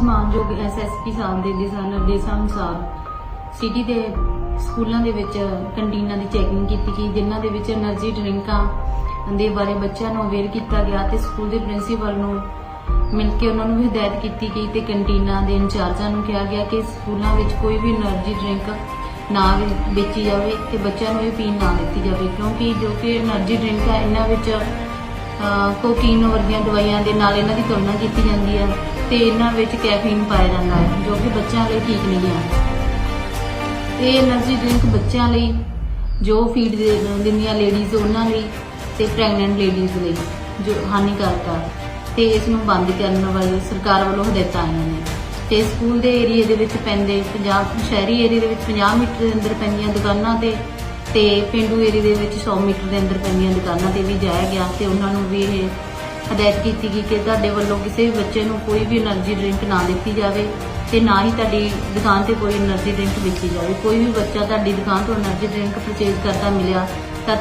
ਅੱਜ ਐਸਐਸਪੀ ਸਾਹਿਬ ਦੇ ਦਿਸ਼ਾ ਨਿਰਦੇਸ਼ਾਂ ਅਨੁਸਾਰ ਸਿਟੀ ਦੇ ਸਕੂਲਾਂ ਦੇ ਵਿੱਚ ਕੰਟੀਨਾਂ ਦੀ ਚੈਕਿੰਗ ਕੀਤੀ ਗਈ, ਜਿਨ੍ਹਾਂ ਦੇ ਵਿੱਚ એનર્ਜੀ ਡਰਿੰਕਾਂ ਦੇ ਬਾਰੇ ਬੱਚਿਆਂ ਨੂੰ ਅਵੇਅਰ ਕੀਤਾ ਗਿਆ ਤੇ ਸਕੂਲ ਦੇ ਪ੍ਰਿੰਸੀਪਲ ਨੂੰ ਮਿਲ ਕੇ ਉਹਨਾਂ ਨੂੰ ਹਦਾਇਤ ਕੀਤੀ ਗਈ ਤੇ ਕੰਟੀਨਾਂ ਦੇ ਇੰਚਾਰਜਾਂ ਨੂੰ ਕਿਹਾ ਗਿਆ ਕਿ ਸਕੂਲਾਂ ਵਿੱਚ ਕੋਈ ਵੀ એનર્ਜੀ ਡਰਿੰਕ ਨਾ ਵੇਚੀ ਜਾਵੇ ਤੇ ਬੱਚਿਆਂ ਨੂੰ ਇਹ ਪੀਣ ਨਾ ਦਿੱਤੀ ਜਾਵੇ, ਕਿਉਂਕਿ ਜੋ ਕਿ એનર્ਜੀ ਡਰਿੰਕ ਆ ਇਹਨਾਂ ਵਿੱਚ ਕੋਕੀਨ ਵਰਗੀਆਂ ਦਵਾਈਆਂ ਦੇ ਨਾਲ ਇਹਨਾਂ ਦੀ ਤੁਲਨਾ ਕੀਤੀ ਜਾਂਦੀ ਹੈ ਤੇ ਇਹਨਾਂ ਵਿੱਚ ਕੈਫੀਨ ਪਾਇਆ ਜਾਂਦਾ ਹੈ, ਜੋ ਕਿ ਬੱਚਿਆਂ ਲਈ ਠੀਕ ਨਹੀਂ ਹੈ ਤੇ એનર્ਜੀ ਡਰਿੰਕ ਬੱਚਿਆਂ ਲਈ, ਜੋ ਫੀਡ ਦਿੰਦੀਆਂ ਲੇਡੀਜ਼ ਉਹਨਾਂ ਲਈ ਤੇ ਪ੍ਰੈਗਨੈਂਟ ਲੇਡੀਜ਼ ਲਈ, ਜੋ ਹਾਨੀਕਾਰਕ ਹੈ ਤੇ ਇਸ ਨੂੰ ਬੰਦ ਕਰਨ ਵਾਲੀ ਸਰਕਾਰ ਵੱਲੋਂ ਹਦਾਇਤਾਂ ਆਈਆਂ ਨੇ। ਤੇ ਸਕੂਲ ਦੇ ਏਰੀਆ ਦੇ ਵਿੱਚ ਪੈਂਦੇ 50 ਸ਼ਹਿਰੀ ਏਰੀਆ ਦੇ ਵਿੱਚ 50 ਮੀਟਰ ਦੇ ਅੰਦਰ ਪੈਂਦੀਆਂ ਦੁਕਾਨਾਂ ਤੇ ਤੇ ਪਿੰਡੂ ਏਰੀਏ ਦੇ ਵਿੱਚ 100 ਮੀਟਰ ਦੇ ਅੰਦਰ ਪੈਂਦੀਆਂ ਦੁਕਾਨਾਂ ਤੇ ਵੀ ਜਾਇਆ ਗਿਆ ਤੇ ਉਹਨਾਂ ਨੂੰ ਵੀ ਇਹ ਹਦਾਇਤ ਕੀਤੀ ਗਈ ਕਿ ਤੁਹਾਡੇ ਵੱਲੋਂ ਕਿਸੇ ਵੀ ਬੱਚੇ ਨੂੰ ਕੋਈ ਵੀ એનર્ਜੀ ਡਰਿੰਕ ਨਾ ਦਿੱਤੀ ਜਾਵੇ ਤੇ ਨਾ ਹੀ ਤੁਹਾਡੀ ਦੁਕਾਨ ਤੇ ਕੋਈ એનર્ਜੀ ਡਰਿੰਕ ਦਿੱਤੀ ਜਾਵੇ। ਕੋਈ ਵੀ ਬੱਚਾ ਤੁਹਾਡੀ ਦੁਕਾਨ ਤੋਂ એનર્ਜੀ ਡਰਿੰਕ ਪਰਚੇਜ਼ ਕਰਦਾ ਮਿਲਿਆ ਤਾਂ